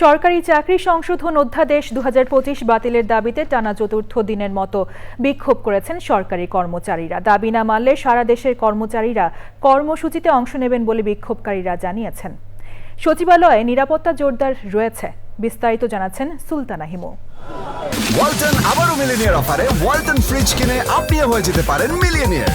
সরকারি চাকরি সংশোধন অধ্যাদেশ দু হাজার পঁচিশ বাতিলের দাবিতে টানা চতুর্থ দিনের মতো বিক্ষোভ করেছেন সরকারি কর্মচারীরা। দাবি না মানলে সারা দেশের কর্মচারীরা কর্মসূচিতে অংশ নেবেন বলে বিক্ষোভকারীরা জানিয়েছেন। সচিবালয়ে নিরাপত্তা জোরদার রয়েছে, বিস্তারিত জানাচ্ছেন সুলতানা হিমু। ওয়ালটন আবারও মিলিনিয়ার অফারে, ওয়ালটন ফ্রিজ কিনে আপনিও হয়ে যেতে পারেন মিলিয়নিয়ার।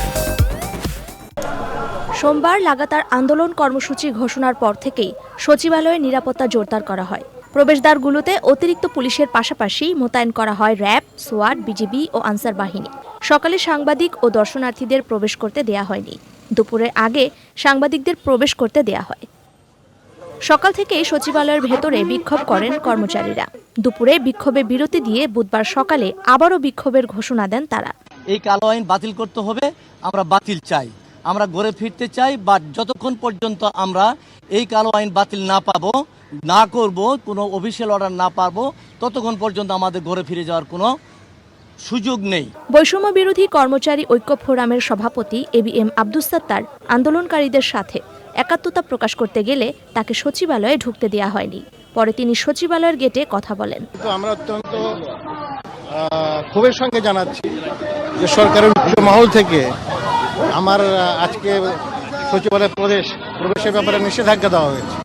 সোমবার লাগাতার আন্দোলন কর্মসূচি ঘোষণার পর থেকেই সচিবালয়ে নিরাপত্তা জোরদার করা হয়। প্রবেশদ্বারগুলোতে অতিরিক্ত পুলিশের পাশাপাশি মোতায়েন করা হয় র্যাব সোয়াট বিজিবি ও আনসার বাহিনী। সকালে সাংবাদিক ও দর্শনার্থীদের প্রবেশ করতে দেয়া হয়নি। দুপুরের আগে সাংবাদিকদের প্রবেশ করতে দেয়া হয়। সকাল থেকেই সচিবালয়ের ভেতরে বিক্ষোভ করেন কর্মচারীরা। দুপুরে বিক্ষোভে বিরতি দিয়ে বুধবার সকালে আবারও বিক্ষোভের ঘোষণা দেন তারা। এই কালো আইন বাতিল করতে হবে, আমরা বাতিল চাই। আমরা গড়ে ফিরতে চাই বা যতক্ষণ পর্যন্ত আমরা এই কালো আইন বাতিল না পাবো না করব কোনো অফিসিয়াল অর্ডার না পাবো ততক্ষণ পর্যন্ত আমাদের ঘরে ফিরে যাওয়ার কোনো সুযোগ নেই। বৈষম্য বিরোধী কর্মচারী ঐক্য ফোরামের সভাপতি A B M Abdus Sattar আন্দোলনকারীদের সাথে একাত্মতা প্রকাশ করতে গেলে তাকে সচিবালয়ে ঢুকতে দেওয়া হয়নি। পরে তিনি সচিবালয়ের গেটে কথা বলেন। আমরা অত্যন্ত ক্ষোভের সঙ্গে জানাচ্ছি যে সরকারের মহল থেকে আমার আজকে সচিবালয় প্রদেশ প্রবেশের ব্যাপারে নিষেধাজ্ঞা দেওয়া হয়েছে।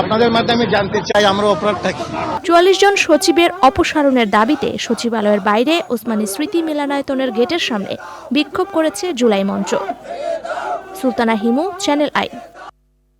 আপনাদের মাধ্যমে জানতে চাই, আমরা অপরাধ থাকি চুয়াল্লিশ জন সচিবের অপসারণের দাবিতে সচিবালয়ের বাইরে ওসমানী স্মৃতি মিলনায়তনের গেটের সামনে বিক্ষোভ করেছে জুলাই মঞ্চ। Sultana Himu, channel I.